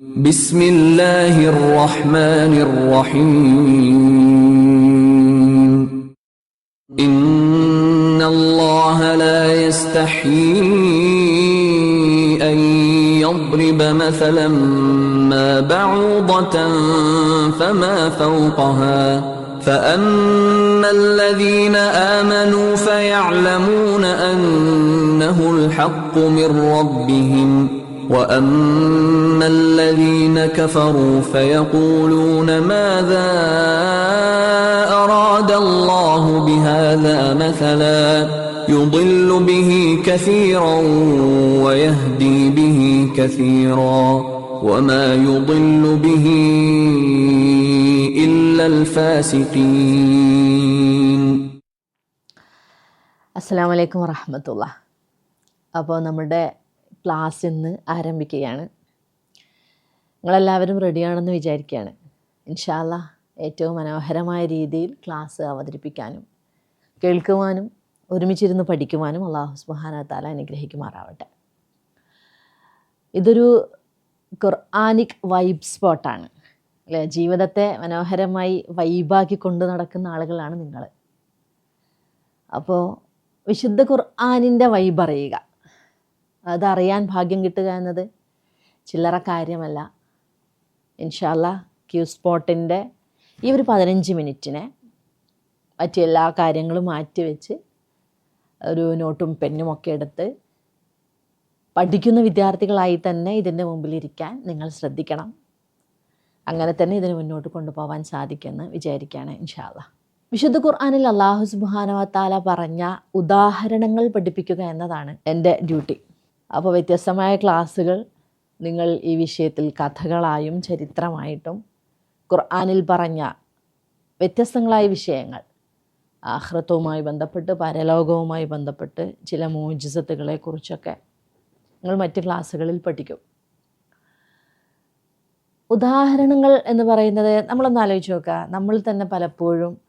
بسم الله الرحمن الرحيم إن الله لا يستحيي أن يضرب مثلا ما بعوضة فما فوقها فأما الذين آمنوا فيعلمون أنه الحق من ربهم وأما الذين كفروا فيقولون ماذا أراد الله بهذا مثلا يضل به كثيرا ويهدي به كثيرا وما يضل به إلا الفاسقين അസ്സാം വലൈക്കും വറഹമത്തുള്ള അപ്പോൾ നമ്മുടെ ക്ലാസ് ഇന്ന് ആരംഭിക്കുകയാണ്. നിങ്ങളെല്ലാവരും റെഡിയാണെന്ന് വിചാരിക്കുകയാണ്. ഇൻഷാല്ല ഏറ്റവും മനോഹരമായ രീതിയിൽ ക്ലാസ് അവതരിപ്പിക്കാനും കേൾക്കുവാനും ഒരുമിച്ചിരുന്ന് പഠിക്കുവാനും അള്ളാഹു സുബാന താല അനുഗ്രഹിക്കുമാറാവട്ടെ. ഇതൊരു ഖുർആാനിക് വൈബ് സ്പോട്ടാണ്. അല്ലേ? ജീവിതത്തെ മനോഹരമായി വൈബാക്കി കൊണ്ടു നടക്കുന്ന ആളുകളാണ് നിങ്ങൾ അപ്പോൾ വിശുദ്ധ ഖുർആാനിന്റെ വൈബ് അറിയുക. അതറിയാൻ ഭാഗ്യം കിട്ടുക എന്നത് ചില്ലറ കാര്യമല്ല. ഇൻഷാല്ല ക്യൂ സ്പോട്ടിന്റെ ഈ ഒരു പതിനഞ്ച് മിനിറ്റിനെ മറ്റു എല്ലാ കാര്യങ്ങളും മാറ്റിവെച്ച് ഒരു നോട്ടും പെന്നും ഒക്കെ എടുത്ത് പഠിക്കുന്ന വിദ്യാർത്ഥികളായി തന്നെ ഇതിന്റെ മുമ്പിലിരിക്കാൻ നിങ്ങൾ ശ്രദ്ധിക്കണം. അങ്ങനെ തന്നെ ഇതിന് മുന്നോട്ട് കൊണ്ടുപോകാൻ സാധിക്കുമെന്ന് വിചാരിക്കുകയാണ് ഇൻഷാല്ല വിശുദ്ധ ഖുർആാനിൽ അള്ളാഹു സുബാനവത്താല പറഞ്ഞ ഉദാഹരണങ്ങൾ പഠിപ്പിക്കുക എന്നതാണ് എന്റെ ഡ്യൂട്ടി. അപ്പോൾ വ്യത്യസ്തമായ ക്ലാസ്സുകൾ നിങ്ങൾ ഈ വിഷയത്തിൽ കഥകളായും ചരിത്രമായിട്ടും ഖുർആാനിൽ പറഞ്ഞ വ്യത്യസ്തങ്ങളായ വിഷയങ്ങൾ. ആഹ്രത്വവുമായി ബന്ധപ്പെട്ട് പരലോകവുമായി ബന്ധപ്പെട്ട് ചില മോജിസത്തുകളെക്കുറിച്ചൊക്കെ നിങ്ങൾ മറ്റ് ക്ലാസ്സുകളിൽ പഠിക്കും. ഉദാഹരണങ്ങൾ എന്ന് പറയുന്നത് നമ്മളൊന്ന് ആലോചിച്ച് നോക്കുക. നമ്മൾ തന്നെ പലപ്പോഴും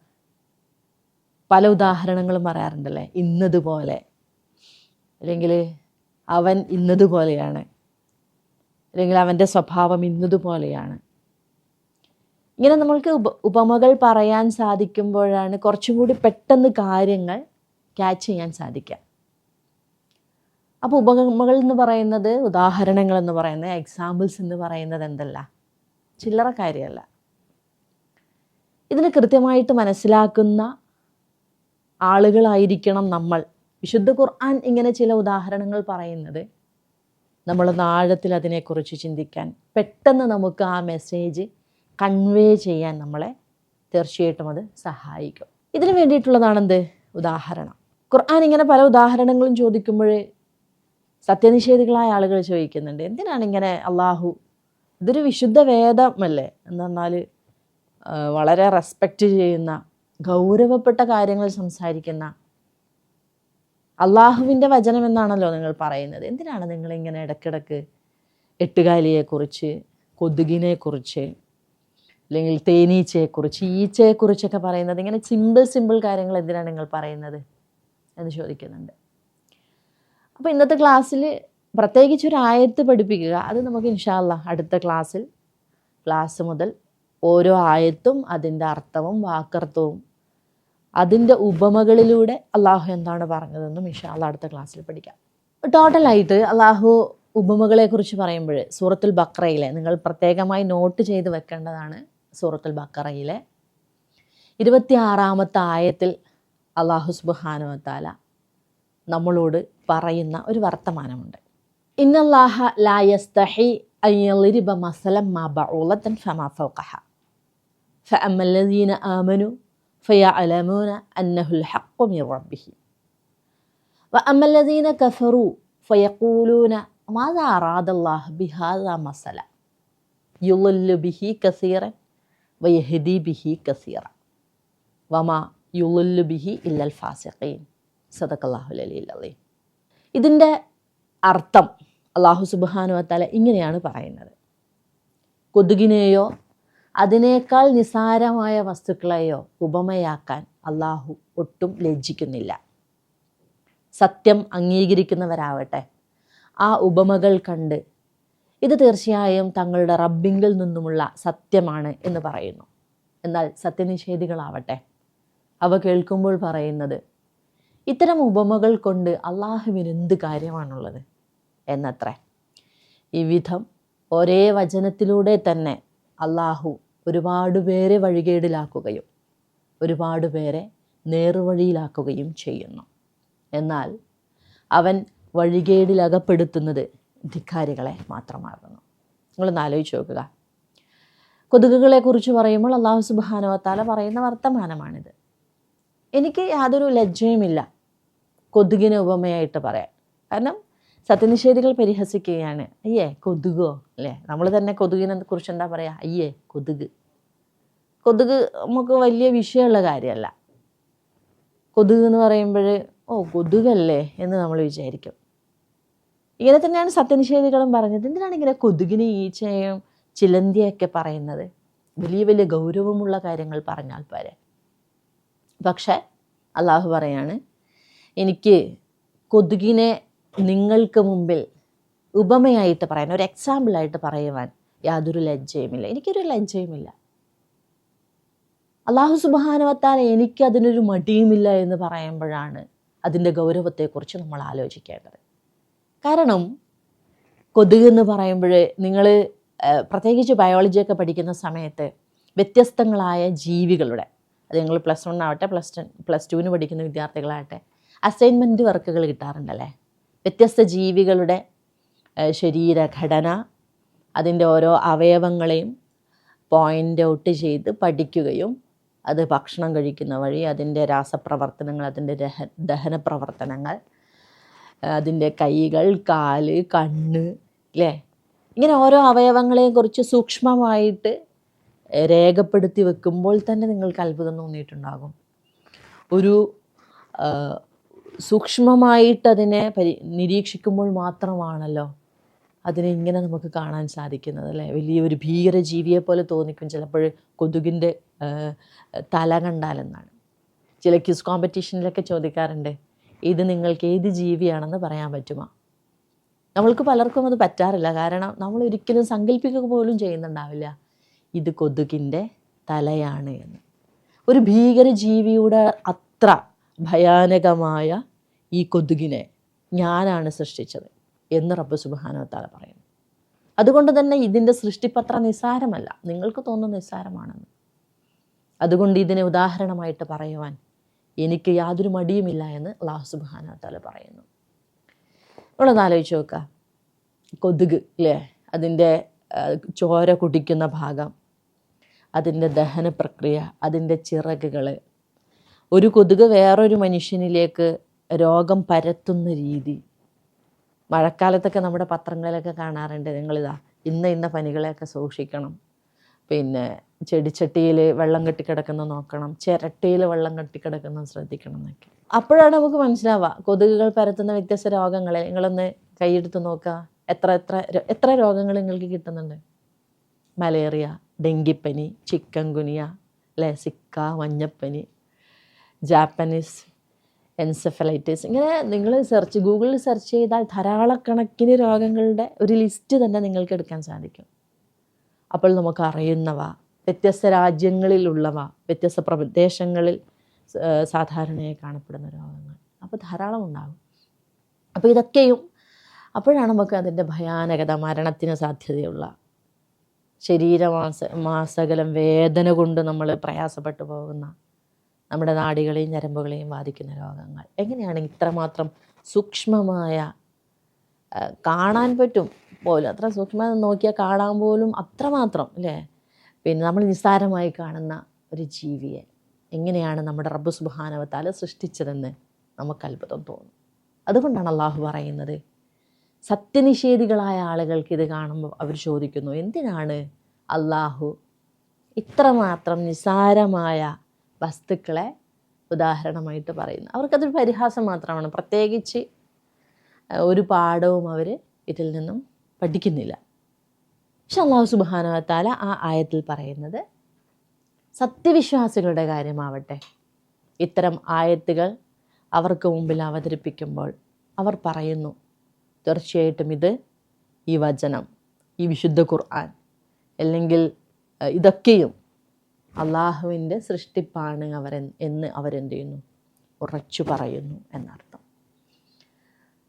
പല ഉദാഹരണങ്ങളും പറയാറുണ്ടല്ലേ? ഇന്നതുപോലെ അല്ലെങ്കിൽ അവൻ ഇന്നതുപോലെയാണ്. അല്ലെങ്കിൽ അവന്റെ സ്വഭാവം ഇന്നതുപോലെയാണ്. ഇങ്ങനെ നമ്മൾക്ക് ഉപ ഉപമകൾ പറയാൻ സാധിക്കുമ്പോഴാണ് കുറച്ചും കൂടി പെട്ടെന്ന് കാര്യങ്ങൾ ക്യാച്ച് ചെയ്യാൻ സാധിക്കുക. അപ്പോൾ ഉപമകൾ എന്ന് പറയുന്നത് ഉദാഹരണങ്ങൾ എന്ന് പറയുന്നത് എക്സാമ്പിൾസ് എന്ന് പറയുന്നത് എന്തല്ല? ചില്ലറ കാര്യമല്ല. ഇതിന് കൃത്യമായിട്ട് മനസ്സിലാക്കുന്ന ആളുകളായിരിക്കണം നമ്മൾ. വിശുദ്ധ ഖുർആൻ ഇങ്ങനെ ചില ഉദാഹരണങ്ങൾ പറയുന്നത് നമ്മൾ ആഴത്തിൽ അതിനെക്കുറിച്ച് ചിന്തിക്കാൻ പെട്ടെന്ന് നമുക്ക് ആ മെസ്സേജ് കൺവേ ചെയ്യാൻ നമ്മളെ തീർച്ചയായിട്ടും അത് സഹായിക്കും. ഇതിന് വേണ്ടിയിട്ടുള്ളതാണെന്ത്? ഉദാഹരണം. ഖുർആൻ ഇങ്ങനെ പല ഉദാഹരണങ്ങളും ചോദിക്കുമ്പോൾ സത്യനിഷേധികളായ ആളുകൾ ചോദിക്കുന്നുണ്ട്. എന്തിനാണ് ഇങ്ങനെ അള്ളാഹു ഇതൊരു വിശുദ്ധ വേദമല്ലേ? എന്ന് പറഞ്ഞാൽ വളരെ റെസ്പെക്റ്റ് ചെയ്യുന്ന ഗൗരവപ്പെട്ട കാര്യങ്ങൾ സംസാരിക്കുന്ന അള്ളാഹുവിന്റെ വചനം എന്നാണല്ലോ നിങ്ങൾ പറയുന്നത്. എന്തിനാണ് നിങ്ങളിങ്ങനെ ഇടയ്ക്കിടയ്ക്ക് എട്ടുകാലിയെക്കുറിച്ച് കൊതുകിനെക്കുറിച്ച് അല്ലെങ്കിൽ തേനീച്ചയെക്കുറിച്ച് ഈച്ചയെക്കുറിച്ചൊക്കെ പറയുന്നത്? ഇങ്ങനെ സിമ്പിൾ സിമ്പിൾ കാര്യങ്ങൾ എന്തിനാണ് നിങ്ങൾ പറയുന്നത് എന്ന് ചോദിക്കുന്നുണ്ട്. അപ്പോൾ ഇന്നത്തെ ക്ലാസ്സിൽ പ്രത്യേകിച്ച് ഒരു ആയത്ത് പഠിപ്പിക്കുക. അത് നമുക്ക് ഇൻഷാല്ല അടുത്ത ക്ലാസ്സിൽ ക്ലാസ് മുതൽ ഓരോ ആയത്തും അതിന്റെ അർത്ഥവും വാക്കർത്ഥവും അതിന്റെ ഉപമകളിലൂടെ അള്ളാഹു എന്താണ് പറഞ്ഞതെന്നും ഇഷാല്ല അടുത്ത ക്ലാസ്സിൽ പഠിക്കാം. ടോട്ടലായിട്ട് അള്ളാഹു ഉപമകളെക്കുറിച്ച് പറയുമ്പോൾ സൂറത്തുൽ ബക്രയിലെ നിങ്ങൾ പ്രത്യേകമായി നോട്ട് ചെയ്ത് വെക്കേണ്ടതാണ് സൂറത്തുൽ ബക്കറയിലെ ഇരുപത്തിയാറാമത്തെ ആയത്തിൽ അള്ളാഹു സുബാനുവത്താല നമ്മളോട് പറയുന്ന ഒരു വർത്തമാനമുണ്ട്. ഇന്നല്ലാഹ ലായസ്തഹി അയ്യലിരിബ മസലം മാ ഉളത്തൻ ഫമാ ഫൗഖഹ. ഫഅമല്ലദീന ആമനു ഫയ അലമൂന അന്നഹുൽ ഹക്കുമിർ റബ്ബിഹി വ അമല്ലദീന കഫറു ഫയക്കൂലൂന മാത അറാദല്ലാഹ് ബിഹാദ മസല യുലു ബിഹി കസീറൻ വയഹദി ബിഹി കസീറ വമ യുലു ബിഹി ഇല്ലൽ ഫാസിഖീൻ സദക്കല്ലാഹു അലീലീ ഇതിന്റെ അർത്ഥം അള്ളാഹു സുബാനുവത്താല ഇങ്ങനെയാണ് പറയുന്നത്. കൊതുകിനെയോ അതിനേക്കാൾ നിസാരമായ വസ്തുക്കളെയോ ഉപമയാക്കാൻ അള്ളാഹു ഒട്ടും ലജ്ജിക്കുന്നില്ല. സത്യം അംഗീകരിക്കുന്നവരാവട്ടെ. ആ ഉപമകൾ കണ്ട് ഇത് തീർച്ചയായും തങ്ങളുടെ റബ്ബിങ്കിൽ നിന്നുമുള്ള സത്യമാണ് എന്ന് പറയുന്നു. എന്നാൽ സത്യനിഷേധികളാവട്ടെ. അവ കേൾക്കുമ്പോൾ പറയുന്നത് ഇത്തരം ഉപമകൾ കൊണ്ട് അള്ളാഹുവിന് എന്ത് കാര്യമാണുള്ളത്? എന്നത്രേ. ഈ ഒരേ വചനത്തിലൂടെ തന്നെ അള്ളാഹു ഒരുപാട് പേരെ വഴികേടിലാക്കുകയും ഒരുപാട് പേരെ നേർവഴിയിലാക്കുകയും ചെയ്യുന്നു. എന്നാൽ അവൻ വഴികേടിലകപ്പെടുത്തുന്നത് ധിക്കാരികളെ മാത്രമാകുന്നു നിങ്ങളൊന്ന് ആലോചിച്ച് നോക്കുക. കൊതുകുകളെ കുറിച്ച് പറയുമ്പോൾ അള്ളാഹു സുബാനവത്താല പറയുന്ന വർത്തമാനമാണിത്. എനിക്ക് യാതൊരു ലജ്ജയുമില്ല. കൊതുകിന് ഉപമയായിട്ട് പറയാൻ. കാരണം സത്യനിഷേധികൾ പരിഹസിക്കുകയാണ്. അയ്യേ കൊതുകോ? അല്ലേ? നമ്മൾ തന്നെ കൊതുകിനെ കുറിച്ച് എന്താ പറയുക അയ്യേ കൊതുക്. കൊതുക് നമുക്ക് വലിയ വിഷയമുള്ള കാര്യമല്ല. കൊതുക് എന്ന് പറയുമ്പോൾ ഓ കൊതുകല്ലേ എന്ന് നമ്മൾ വിചാരിക്കും. ഇങ്ങനെ തന്നെയാണ് സത്യനിഷേധികളും പറഞ്ഞത്. എന്തിനാണ് ഇങ്ങനെ കൊതുകിനെ ഈച്ചയും ചിലന്തിയൊക്കെ പറയുന്നത്? വലിയ വലിയ ഗൗരവമുള്ള കാര്യങ്ങൾ പറഞ്ഞാൽ പോരെ. പക്ഷേ അള്ളാഹു പറയാണ് എനിക്ക് കൊതുകിനെ നിങ്ങൾക്ക് മുമ്പിൽ ഉപമയായിട്ട് പറയാൻ ഒരു എക്സാമ്പിളായിട്ട് പറയുവാൻ യാതൊരു ലജ്ജയുമില്ല. എനിക്കൊരു ലജ്ജയുമില്ല. അള്ളാഹു സുബാനുവത്താൽ എനിക്ക് അതിനൊരു മടിയുമില്ല എന്ന് പറയുമ്പോഴാണ് അതിന്റെ ഗൗരവത്തെക്കുറിച്ച് നമ്മൾ ആലോചിക്കേണ്ടത്. കാരണം കൊതുക് എന്ന് പറയുമ്പോൾ നിങ്ങൾ പ്രത്യേകിച്ച് ബയോളജിയൊക്കെ പഠിക്കുന്ന സമയത്ത് വ്യത്യസ്തങ്ങളായ ജീവികളുടെ അത് നിങ്ങൾ പ്ലസ് വൺ ആവട്ടെ പ്ലസ് ടെൻ പ്ലസ് ടുവിന് പഠിക്കുന്ന വിദ്യാർത്ഥികളാകട്ടെ അസൈൻമെന്റ് വർക്കുകൾ കിട്ടാറുണ്ടല്ലേ? വ്യത്യസ്ത ജീവികളുടെ ശരീരഘടന അതിന്റെ ഓരോ അവയവങ്ങളെയും പോയിന്റ് ഔട്ട് ചെയ്ത് പഠിക്കുകയും അത് ഭക്ഷണം കഴിക്കുന്ന വഴി അതിന്റെ രാസപ്രവർത്തനങ്ങൾ അതിന്റെ രഹ ദഹന പ്രവർത്തനങ്ങൾ അതിന്റെ കൈകൾ കാൽ കണ്ണ് അല്ലേ ഇങ്ങനെ ഓരോ അവയവങ്ങളെയും കുറിച്ച് സൂക്ഷ്മമായിട്ട് രേഖപ്പെടുത്തി വെക്കുമ്പോൾ തന്നെ നിങ്ങൾക്ക് അത്ഭുതം തോന്നിയിട്ടുണ്ടാകും. ഒരു സൂക്ഷ്മമായിട്ട് അതിനെ പരി നിരീക്ഷിക്കുമ്പോൾ മാത്രമാണല്ലോ അതിനെ ഇങ്ങനെ നമുക്ക് കാണാൻ സാധിക്കുന്നത് അല്ലേ? വലിയൊരു ഭീകര ജീവിയെ പോലെ തോന്നിക്കും ചിലപ്പോൾ കൊതുകിന്റെ തല കണ്ടാലെന്നാണ്. ചില ക്യൂസ് കോമ്പറ്റീഷനിലൊക്കെ ചോദിക്കാറുണ്ട് ഇത് നിങ്ങൾക്ക് ഏത് ജീവിയാണെന്ന് പറയാൻ പറ്റുമോ? നമ്മൾക്ക് പലർക്കും അത് പറ്റാറില്ല കാരണം നമ്മൾ ഒരിക്കലും സങ്കല്പിക്കുക പോലും ചെയ്യുന്നുണ്ടാവില്ല ഇത് കൊതുകിന്റെ തലയാണ് എന്ന്. ഒരു ഭീകര ജീവിയുടെ അത്ര ഭയാനകമായ ഈ കൊതുകിനെ ഞാനാണ് സൃഷ്ടിച്ചത് എന്ന് റബ്ബ് സുബാനവത്താല പറയുന്നു. അതുകൊണ്ട് തന്നെ ഇതിന്റെ സൃഷ്ടിപ്പത്ര നിസ്സാരമല്ല. നിങ്ങൾക്ക് തോന്നുന്ന നിസ്സാരമാണെന്ന്. അതുകൊണ്ട് ഇതിനെ ഉദാഹരണമായിട്ട് പറയുവാൻ എനിക്ക് യാതൊരു മടിയുമില്ല എന്ന് അള്ളാഹു സുബാനവത്താല പറയുന്നു. നമ്മളൊന്ന് ആലോചിച്ച് നോക്കുക കൊതുക് അല്ലേ അതിന്റെ ചോര കുടിക്കുന്ന ഭാഗം അതിന്റെ ദഹന പ്രക്രിയ അതിന്റെ ചിറകുകൾ ഒരു കൊതുക് വേറൊരു മനുഷ്യനിലേക്ക് രോഗം പരത്തുന്ന രീതി. മഴക്കാലത്തൊക്കെ നമ്മുടെ പത്രങ്ങളിലൊക്കെ കാണാറുണ്ട്. നിങ്ങളിതാ ഇന്ന ഇന്ന പനികളെയൊക്കെ സൂക്ഷിക്കണം. പിന്നെ ചെടിച്ചട്ടിയിൽ വെള്ളം കെട്ടിക്കിടക്കുന്ന നോക്കണം. ചിരട്ടിയിൽ വെള്ളം കെട്ടിക്കിടക്കുന്ന ശ്രദ്ധിക്കണം എന്നൊക്കെ. അപ്പോഴാണ് നമുക്ക് മനസ്സിലാവുക കൊതുകുകൾ പരത്തുന്ന വ്യത്യസ്ത രോഗങ്ങളെ നിങ്ങളൊന്ന് കൈയെടുത്ത് നോക്കുക. എത്ര എത്ര എത്ര രോഗങ്ങൾ നിങ്ങൾക്ക് കിട്ടുന്നുണ്ട്? മലേറിയ ഡെങ്കിപ്പനി ചിക്കൻ ഗുനിയ ലെസിക്ക മഞ്ഞപ്പനി ജാപ്പനീസ് എൻസെഫലൈറ്റിസ് ഇങ്ങനെ നിങ്ങൾ സെർച്ച് ഗൂഗിളിൽ സെർച്ച് ചെയ്താൽ ധാരാളക്കണക്കിന് രോഗങ്ങളുടെ ഒരു ലിസ്റ്റ് തന്നെ നിങ്ങൾക്ക് എടുക്കാൻ സാധിക്കും. അപ്പോൾ നമുക്ക് അറിയുന്നവ വ്യത്യസ്ത രാജ്യങ്ങളിലുള്ളവ വ്യത്യസ്ത പ്രദേശങ്ങളിൽ സാധാരണയായി കാണപ്പെടുന്ന രോഗങ്ങൾ. അപ്പോൾ ധാരാളം ഉണ്ടാകും. അപ്പോൾ ഇതൊക്കെയും അപ്പോഴാണ് നമുക്ക് അതിന്റെ ഭയാനകത മരണത്തിന് സാധ്യതയുള്ള ശരീരമാസ മാസകലം വേദന കൊണ്ട് നമ്മൾ പ്രയാസപ്പെട്ടു പോകുന്ന നമ്മുടെ നാടികളെയും ഞരമ്പുകളെയും ബാധിക്കുന്ന രോഗങ്ങൾ. എങ്ങനെയാണ് ഇത്രമാത്രം സൂക്ഷ്മമായ കാണാൻ പറ്റും? പോലും അത്ര സൂക്ഷ്മ നോക്കിയാൽ കാണാൻ പോലും അത്രമാത്രം അല്ലേ? പിന്നെ നമ്മൾ നിസ്സാരമായി കാണുന്ന ഒരു ജീവിയെ എങ്ങനെയാണ് നമ്മുടെ റബ്ബ് സുബാനവത്താൽ സൃഷ്ടിച്ചതെന്ന് നമുക്ക് അത്ഭുതം തോന്നും. അതുകൊണ്ടാണ് അള്ളാഹു പറയുന്നത് സത്യനിഷേധികളായ ആളുകൾക്ക് ഇത് കാണുമ്പോൾ അവർ ചോദിക്കുന്നു എന്തിനാണ് അള്ളാഹു ഇത്രമാത്രം നിസ്സാരമായ വസ്തുക്കളെ ഉദാഹരണമായിട്ട് പറയുന്നു. അവർക്കതൊരു പരിഹാസം മാത്രമാണ്. പ്രത്യേകിച്ച് ഒരു പാഠവും അവർ ഇതിൽ നിന്നും പഠിക്കുന്നില്ല. പക്ഷെ അള്ളാഹു സുബാനവത്താല ആ ആയത്തിൽ പറയുന്നത് സത്യവിശ്വാസികളുടെ കാര്യമാവട്ടെ. ഇത്തരം ആയത്തുകൾ അവർക്ക് മുമ്പിൽ അവതരിപ്പിക്കുമ്പോൾ അവർ പറയുന്നു തീർച്ചയായിട്ടും ഇത് ഈ വചനം ഈ വിശുദ്ധ ഖുർആൻ അല്ലെങ്കിൽ ഇതൊക്കെയും അള്ളാഹുവിന്റെ സൃഷ്ടിപ്പാണ് അവർ എന്ന് അവരെന്ത് ചെയ്യുന്നു? ഉറച്ചു പറയുന്നു എന്നർത്ഥം.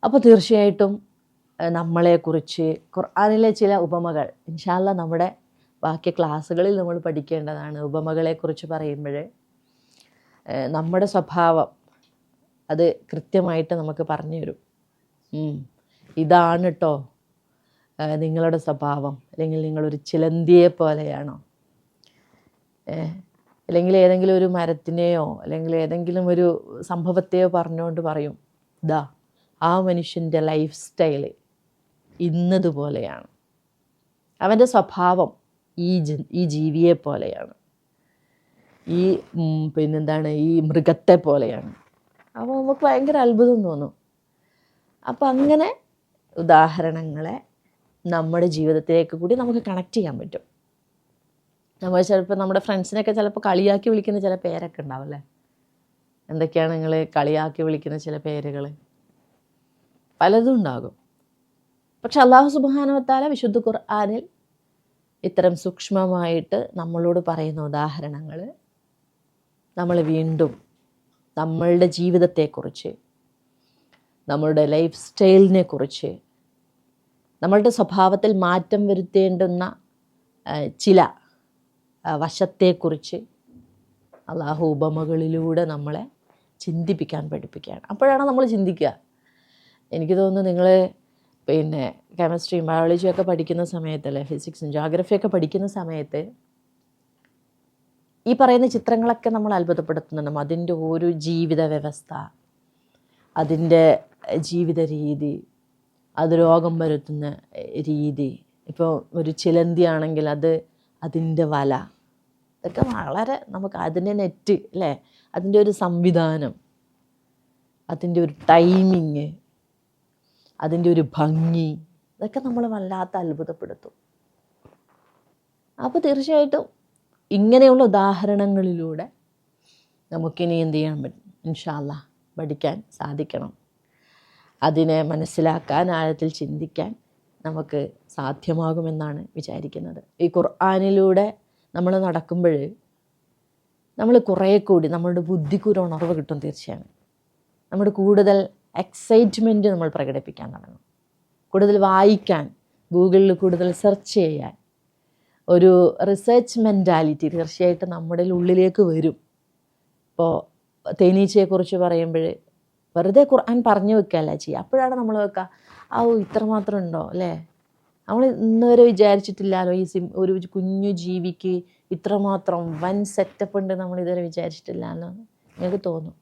അപ്പോൾ തീർച്ചയായിട്ടും നമ്മളെക്കുറിച്ച് ഖുർആാനിലെ ചില ഉപമകൾ ഇൻഷാല്ല നമ്മുടെ ബാക്കി ക്ലാസ്സുകളിൽ നമ്മൾ പഠിക്കേണ്ടതാണ് ഉപമകളെക്കുറിച്ച് പറയുമ്പോൾ നമ്മുടെ സ്വഭാവം അത് കൃത്യമായിട്ട് നമുക്ക് പറഞ്ഞു തരും. ഇതാണ് കേട്ടോ നിങ്ങളുടെ സ്വഭാവം. അല്ലെങ്കിൽ നിങ്ങളൊരു ചിലന്തിയെ പോലെയാണോ? അല്ലെങ്കിൽ ഏതെങ്കിലും ഒരു മരത്തിനെയോ അല്ലെങ്കിൽ ഏതെങ്കിലും ഒരു സംഭവത്തെയോ പറഞ്ഞുകൊണ്ട് പറയും ദാ ആ മനുഷ്യന്റെ ലൈഫ് സ്റ്റൈൽ ഇന്നതുപോലെയാണ്. അവന്റെ സ്വഭാവം ഈ ഈ ജീവിയെ പോലെയാണ്. ഈ പിന്നെന്താണ് ഈ മൃഗത്തെ പോലെയാണ്. അപ്പോൾ നമുക്ക് ഭയങ്കര അത്ഭുതം തോന്നും. അപ്പം അങ്ങനെ ഉദാഹരണങ്ങളെ നമ്മുടെ ജീവിതത്തിലേക്ക് കൂടി നമുക്ക് കണക്ട് ചെയ്യാൻ പറ്റും. നമ്മൾ ചിലപ്പോൾ നമ്മുടെ ഫ്രണ്ട്സിനൊക്കെ ചിലപ്പോൾ കളിയാക്കി വിളിക്കുന്ന ചില പേരൊക്കെ ഉണ്ടാവും അല്ലേ? എന്തൊക്കെയാണ് നിങ്ങൾ കളിയാക്കി വിളിക്കുന്ന ചില പേരുകൾ പലതും ഉണ്ടാകും. പക്ഷെ അള്ളാഹു സുബാനുവത്താല വിശുദ്ധ ഖുർആാനിൽ ഇത്തരം സൂക്ഷ്മമായിട്ട് നമ്മളോട് പറയുന്ന ഉദാഹരണങ്ങൾ നമ്മൾ വീണ്ടും നമ്മളുടെ ജീവിതത്തെക്കുറിച്ച് നമ്മളുടെ ലൈഫ് സ്റ്റൈലിനെ കുറിച്ച് നമ്മളുടെ സ്വഭാവത്തിൽ മാറ്റം വരുത്തേണ്ടുന്ന ചില വശത്തെക്കുറിച്ച് അള്ളാഹു ഉപമകളിലൂടെ നമ്മളെ ചിന്തിപ്പിക്കാൻ പഠിപ്പിക്കുകയാണ്. അപ്പോഴാണ് നമ്മൾ ചിന്തിക്കുക. എനിക്ക് തോന്നുന്നു നിങ്ങൾ പിന്നെ കെമിസ്ട്രിയും ബയോളജിയും ഒക്കെ പഠിക്കുന്ന സമയത്ത് അല്ലെ ഫിസിക്സും ജോഗ്രഫിയൊക്കെ പഠിക്കുന്ന സമയത്ത് ഈ പറയുന്ന ചിത്രങ്ങളൊക്കെ നമ്മൾ അത്ഭുതപ്പെടുത്തുന്നുണ്ട്. അതിന്റെ ഒരു ജീവിത വ്യവസ്ഥ അതിന്റെ ജീവിത രീതി അത് രോഗം വരുത്തുന്ന രീതി. ഇപ്പോൾ ഒരു ചിലന്തി ആണെങ്കിൽ അത് അതിന്റെ വല. ഇതൊക്കെ വളരെ നമുക്ക് അതിന്റെ നെറ്റ് അല്ലേ? അതിന്റെ ഒരു സംവിധാനം. അതിന്റെ ഒരു ടൈമിങ് അതിന്റെ ഒരു ഭംഗി. ഇതൊക്കെ നമ്മൾ വല്ലാത്ത അത്ഭുതപ്പെടുത്തും. അപ്പോൾ തീർച്ചയായിട്ടും ഇങ്ങനെയുള്ള ഉദാഹരണങ്ങളിലൂടെ നമുക്കിനി എന്ത് ചെയ്യാൻ പറ്റും? ഇൻഷാല്ല പഠിക്കാൻ സാധിക്കണം. അതിനെ മനസ്സിലാക്കാൻ ആഴത്തിൽ ചിന്തിക്കാൻ നമുക്ക് സാധ്യമാകുമെന്നാണ് വിചാരിക്കുന്നത്. ഈ ഖുർആാനിലൂടെ നമ്മൾ നടക്കുമ്പോൾ നമ്മൾ കുറേ കൂടി നമ്മളുടെ ബുദ്ധിക്ക് ഉണർവ് കിട്ടും തീർച്ചയാണ് നമ്മുടെ കൂടുതൽ എക്സൈറ്റ്മെന്റ് നമ്മൾ പ്രകടിപ്പിക്കാൻ തുടങ്ങും. കൂടുതൽ വായിക്കാൻ ഗൂഗിളിൽ കൂടുതൽ സെർച്ച് ചെയ്യാൻ. ഒരു റിസർച്ച് മെന്റാലിറ്റി തീർച്ചയായിട്ടും നമ്മുടെ ഉള്ളിലേക്ക് വരും. ഇപ്പോൾ തേനീച്ചയെക്കുറിച്ച് പറയുമ്പോൾ വെറുതെ ഖുർആൻ പറഞ്ഞു വെക്കുകയല്ല ചെയ്യുക. അപ്പോഴാണ് നമ്മൾ വെക്കുക ആ ഓ ഇത്രമാത്രം ഉണ്ടോ? അല്ലേ? നമ്മൾ ഇന്നുവരെ വിചാരിച്ചിട്ടില്ലല്ലോ ഈ സിം ഒരു കുഞ്ഞു ജീവിക്ക് ഇത്രമാത്രം വൻ സെറ്റപ്പ് ഉണ്ട് നമ്മൾ ഇതുവരെ വിചാരിച്ചിട്ടില്ലല്ലോ ഞങ്ങൾക്ക് തോന്നും.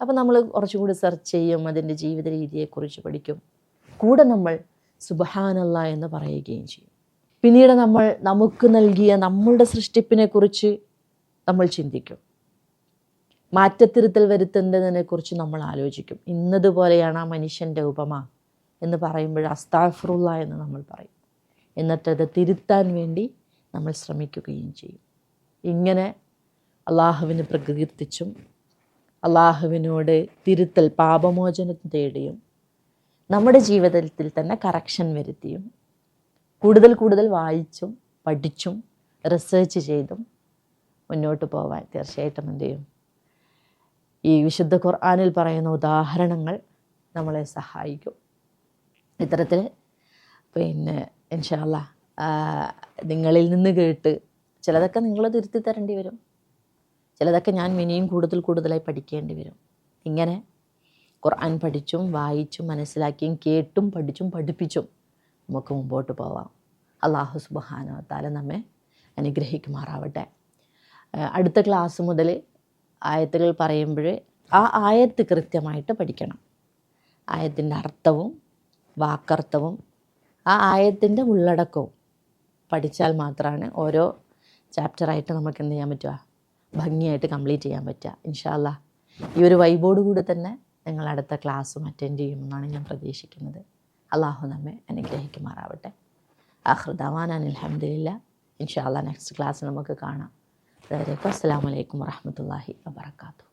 അപ്പോൾ നമ്മൾ കുറച്ചും കൂടി സെർച്ച് ചെയ്യും അതിന്റെ ജീവിത രീതിയെക്കുറിച്ച് പഠിക്കും. കൂടെ നമ്മൾ സുബഹാനല്ല എന്ന് പറയുകയും ചെയ്യും. പിന്നീട് നമ്മൾ നമുക്ക് നൽകിയ നമ്മളുടെ സൃഷ്ടിപ്പിനെക്കുറിച്ച് നമ്മൾ ചിന്തിക്കും. മാറ്റത്തിരുത്തൽ വരുത്തേണ്ടതിനെക്കുറിച്ച് നമ്മൾ ആലോചിക്കും. ഇന്നതുപോലെയാണ് ആ മനുഷ്യന്റെ ഉപമ എന്ന് പറയുമ്പോൾ അസ്താഫറുള്ള എന്ന് നമ്മൾ പറയും. എന്നിട്ട് അത് തിരുത്താൻ വേണ്ടി നമ്മൾ ശ്രമിക്കുകയും ചെയ്യും. ഇങ്ങനെ അള്ളാഹുവിന് പ്രകീർത്തിച്ചും അള്ളാഹുവിനോട് തിരുത്തൽ പാപമോചനം തേടിയും നമ്മുടെ ജീവിതത്തിൽ തന്നെ കറക്ഷൻ വരുത്തിയും കൂടുതൽ കൂടുതൽ വായിച്ചും പഠിച്ചും റിസർച്ച് ചെയ്തും മുന്നോട്ട് പോവാൻ തീർച്ചയായിട്ടും എന്ത് ചെയ്യും? ഈ വിശുദ്ധ ഖുർആാനിൽ പറയുന്ന ഉദാഹരണങ്ങൾ നമ്മളെ സഹായിക്കും. ഇത്തരത്തിൽ പിന്നെ ഇൻഷാല്ല നിങ്ങളിൽ നിന്ന് കേട്ട് ചിലതൊക്കെ നിങ്ങൾ തിരുത്തി തരേണ്ടി വരും. ചിലതൊക്കെ ഞാൻ ഇനിയും കൂടുതൽ കൂടുതലായി പഠിക്കേണ്ടി വരും. ഇങ്ങനെ ഖുർആൻ പഠിച്ചും വായിച്ചും മനസ്സിലാക്കിയും കേട്ടും പഠിച്ചും പഠിപ്പിച്ചും നമുക്ക് മുമ്പോട്ട് പോവാം. അള്ളാഹു സുബാനോ താല നമ്മെ അനുഗ്രഹിക്കുമാറാവട്ടെ. അടുത്ത ക്ലാസ് മുതൽ ആയത്തുകൾ പറയുമ്പോൾ ആ ആയത്ത് കൃത്യമായിട്ട് പഠിക്കണം. ആയത്തിന്റെ അർത്ഥവും വാക്കർത്ഥവും ആ ആയത്തിന്റെ ഉള്ളടക്കവും പഠിച്ചാൽ മാത്രമാണ് ഓരോ ചാപ്റ്ററായിട്ട് നമുക്ക് എന്ത് ചെയ്യാൻ പറ്റുക? ഭംഗിയായിട്ട് കംപ്ലീറ്റ് ചെയ്യാൻ പറ്റുക. ഇൻഷാല്ല ഈ ഒരു വൈബോട് കൂടി തന്നെ നിങ്ങൾ അടുത്ത ക്ലാസ്സും അറ്റൻഡ് ചെയ്യുമെന്നാണ് ഞാൻ പ്രതീക്ഷിക്കുന്നത്. അള്ളാഹു നമ്മെ അനുഗ്രഹിക്കുമാറാവട്ടെ. ആഹ്ദാവാൻ അനിൽഹമ്മദില്ല ഇൻഷാല്ല നെക്സ്റ്റ് ക്ലാസ് നമുക്ക് കാണാം. അതുവരേക്കും അസ്സാം വലൈക്കും വറഹമത്തല്ലാഹി വാബർക്കാത്തു